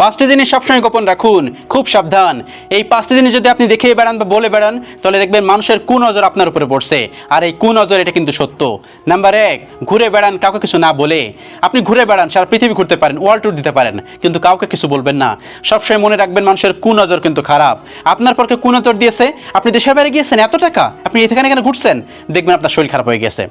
পাঁচটি জিনিস সবসময় গোপন রাখুন, খুব সাবধান। এই পাঁচটি জিনিস যদি আপনি দেখে বেড়ান বা বলে বেড়ান, তাহলে দেখবেন মানুষের কু নজর আপনার উপরে পড়ছে। আর এই কু নজর এটা কিন্তু সত্য। নাম্বার এক, ঘুরে বেড়ান কাউকে কিছু না বলে। আপনি ঘুরে বেড়ান, সারা পৃথিবী ঘুরতে পারেন, ওয়ার্ল্ড ট্যুর দিতে পারেন, কিন্তু কাউকে কিছু বলবেন না। সবসময় মনে রাখবেন মানুষের কু নজর কিন্তু খারাপ। আপনার পরকে কু নজর দিয়েছে, আপনি দেশের বাইরে গিয়েছেন, এত টাকা, আপনি এখানে এখানে ঘুরছেন? দেখবেন আপনার শরীর খারাপ হয়ে গেছে।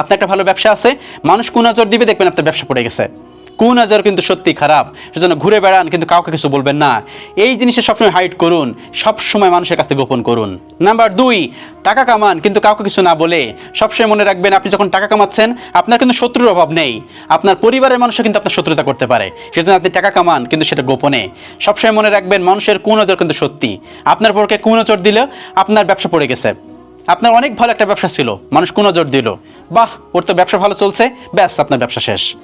আপনার একটা ভালো ব্যবসা আছে, মানুষ কু নজর দিবে, দেখবেন আপনার ব্যবসা পড়ে গেছে। কু নজর কিন্তু সত্যি খারাপ? সেজন্য ঘুরে বেড়ান, কিন্তু কাউকে কিছু বলবেন না। এই জিনিসে সবসময় হাইড করুন, সবসময় মানুষের কাছে গোপন করুন। নাম্বার দুই, টাকা কামান, কিন্তু কাউকে কিছু না বলে। সবসময় মনে রাখবেন, আপনি যখন টাকা কামাচ্ছেন, আপনার কিন্তু শত্রুর অভাব নেই। আপনার পরিবারের মানুষও কিন্তু আপনার শত্রুতা করতে পারে। সেজন্য আপনি টাকা কামান, কিন্তু সেটা গোপনে। সবসময় মনে রাখবেন, মানুষের কু নজর কিন্তু সত্যি। আপনার পরকে কু নজর দিলে আপনার ব্যবসা পড়ে গেছে। আপনার অনেক ভালো একটা ব্যবসা ছিল। মানুষ কোন নজর দিল। বাহ, ওর তো ব্যবসা ভালো চলছে। ব্যাস, আপনার ব্যবসা শেষ।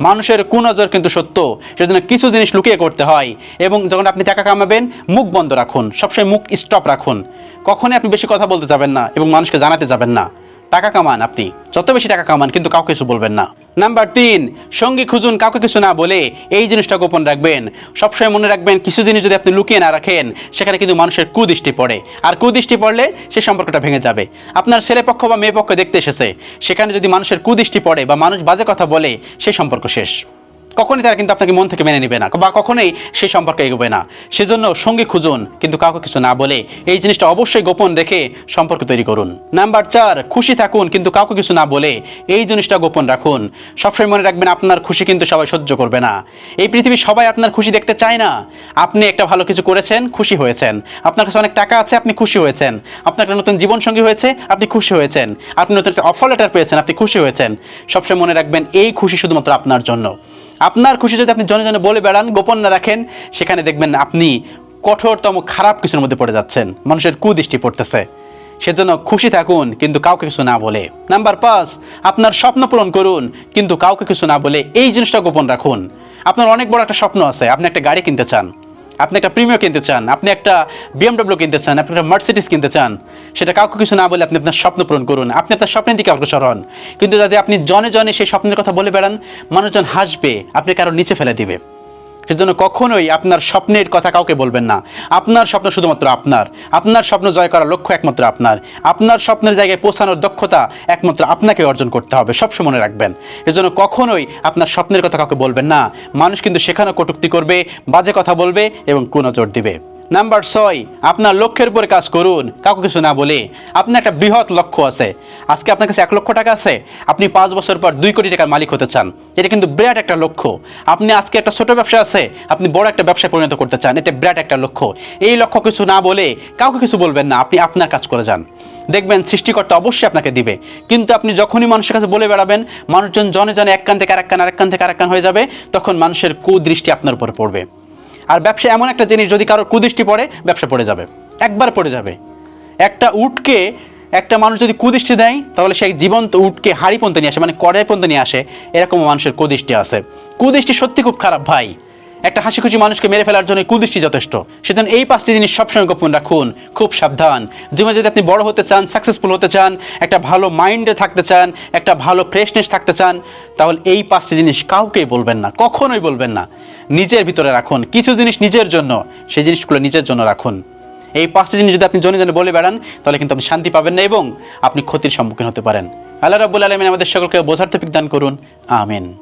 মানুষের কুনজর নজর কিন্তু সত্য। সেজন্য কিছু জিনিস লুকিয়ে করতে হয় এবং যখন আপনি টাকা কামাবেন, মুখ বন্ধ রাখুন। সবসময় মুখ স্টপ রাখুন। কখনোই আপনি বেশি কথা বলতে যাবেন না এবং মানুষকে জানাতে যাবেন না। টাকা কামান আপনি। যত বেশি টাকা কামান, কিন্তু কাউকে কিছু বলবেন না। নাম্বার তিন, সঙ্গী খুঁজুন, কাউকে কিছু না বলে এই জিনিসটা গোপন রাখবেন। সবসময় মনে রাখবেন, কিছু জিনিস যদি আপনি লুকিয়ে না রাখেন, সেখানে কিন্তু মানুষের কুদৃষ্টি পড়ে। আর কুদৃষ্টি পড়লে সে সম্পর্কটা ভেঙে যাবে। আপনার ছেলে পক্ষ বা মেয়ে পক্ষ দেখতে এসেছে, সেখানে যদি মানুষের কুদৃষ্টি পড়ে বা মানুষ বাজে কথা বলে সেই সম্পর্ক শেষ। কখনই তারা কিন্তু আপনাকে মন থেকে মেনে নেবে না, বা কখনোই সেই সম্পর্কে এগোবে না। সেজন্য সঙ্গী খুঁজুন, কিন্তু কাউকে কিছু না বলে এই জিনিসটা অবশ্যই গোপন রেখে সম্পর্ক তৈরি করুন। নাম্বার চার, খুশি থাকুন, কিন্তু কাউকে কিছু না বলে এই জিনিসটা গোপন রাখুন। সবসময় মনে রাখবেন আপনার খুশি কিন্তু সবাই সহ্য করবে না। এই পৃথিবী সবাই আপনার খুশি দেখতে চায় না। আপনি একটা ভালো কিছু করেছেন, খুশি হয়েছেন। আপনার কাছে অনেক টাকা আছে, আপনি খুশি হয়েছেন। আপনার একটা নতুন জীবনসঙ্গী হয়েছে, আপনি খুশি হয়েছেন। আপনি নতুন একটা অফার লেটার পেয়েছেন, আপনি খুশি হয়েছেন। সবসময় মনে রাখবেন, এই খুশি শুধুমাত্র আপনার জন্য। আপনার খুশি যদি আপনি জনে জনে বলে বেড়ান, গোপন না রাখেন, সেখানে দেখবেন আপনি কঠোরতম খারাপ কিছুর মধ্যে পড়ে যাচ্ছেন। মানুষের কুদৃষ্টি পড়তেছে। সেজন্য খুশি থাকুন, কিন্তু কাউকে কিছু না বলে। নাম্বার পাঁচ, আপনার স্বপ্ন পূরণ করুন, কিন্তু কাউকে কিছু না বলে এই জিনিসটা গোপন রাখুন। আপনার অনেক বড় একটা স্বপ্ন আছে, আপনি একটা গাড়ি কিনতে চান। আপনি একটা প্রিমিও কিনতে চান, আপনি একটা বিএমডব্লিউ কিনতে চান, আপনি একটা মার্সিডিস কিনতে চান, সেটা কাউকে কিছু না বলে আপনি আপনার স্বপ্ন পূরণ করুন, আপনি আপনার স্বপ্নের দিকে অগ্রসর হন। কিন্তু যাতে আপনি জনে জনে সেই স্বপ্নের কথা বলে বেড়ান, মানুষজন হাসবে, আপনি কারও নিচে ফেলে দিবে। সেজন্য কখনোই আপনার স্বপ্নের কথা কাউকে বলবেন না। আপনার স্বপ্ন শুধুমাত্র আপনার। আপনার স্বপ্ন জয় করার লক্ষ্য একমাত্র আপনার। আপনার স্বপ্নের জায়গায় পৌঁছানোর দক্ষতা একমাত্র আপনাকে অর্জন করতে হবে সবসময় মনে রাখবেন। এজন্য কখনোই আপনার স্বপ্নের কথা কাউকে বলবেন না। মানুষ কিন্তু সেখানেও কটুক্তি করবে, বাজে কথা বলবে এবং কুনজর দিবে। নাম্বার ছয়, আপনার লক্ষ্যের উপরে কাজ করুন। কাউকে কিছু না বলে। আপনার একটা বৃহৎ লক্ষ্য আছে। আজকে আপনার কাছে এক লক্ষ টাকা আছে। আপনি পাঁচ বছর পর দুই কোটি টাকার মালিক হতে চান। এটা কিন্তু বিরাট একটা লক্ষ্য। আপনি আজকে একটা ছোট ব্যবসা আছে। আপনি বড় একটা ব্যবসায় পরিণত করতে চান। এটা বিরাট একটা লক্ষ্য। এই লক্ষ্য কিছু না বলে কাউকে কিছু বলবেন না। আপনি আপনার কাজ করে যান। দেখবেন সৃষ্টিকর্তা অবশ্যই আপনাকে দিবে। কিন্তু আপনি যখনই মানুষের কাছে বলে বেড়াবেন, মানুষজন জনে জনে এক কান থেকে আরেক কান আরেক কান থেকে আরেক কান হয়ে যাবে, তখন মানুষের কুদৃষ্টি আপনার উপর পড়বে। আর ব্যবসা এমন একটা জিনিস, যদি কারোর কুদৃষ্টি পড়ে, ব্যবসা পড়ে যাবে। একবার পড়ে যাবে। একটা উটকে, একটা মানুষ যদি কুদৃষ্টি দেয়, তাহলে সেই জীবন্ত উটকে হাড়ি পন্থে নিয়ে আসে মানে কড়াই পন্থে নিয়ে আসে, এরকম মানুষের কুদৃষ্টি আছে। কুদৃষ্টি সত্যি খুব খারাপ, ভাই। একটা হাসি খুশি মানুষকে মেরে ফেলার জন্য কুদৃষ্টি যথেষ্ট। সেজন্য এই পাঁচটি জিনিস সবসময় গোপন রাখুন। খুব সাবধান। জীবনে যদি আপনি বড় হতে চান সাকসেসফুল হতে চান, একটা ভালো মাইন্ডে থাকতে চান, একটা ভালো ফ্রেশনেস থাকতে চান, তাহলে এই পাঁচটি জিনিস কাউকেই বলবেন না, কখনোই বলবেন না। নিজের ভিতরে রাখুন। কিছু জিনিস নিজের জন্য, সেই জিনিসগুলো নিজের জন্য রাখুন। এই পাঁচটি জিনিস যদি আপনি জনে জনে বলে বেড়ান, তাহলে কিন্তু আপনি শান্তি পাবেন না এবং আপনি ক্ষতির সম্মুখীন হতে পারেন। আল্লাহ রাবুল আলমিন আমাদের সকলকে বোঝার তফিক দান করুন। আমিন।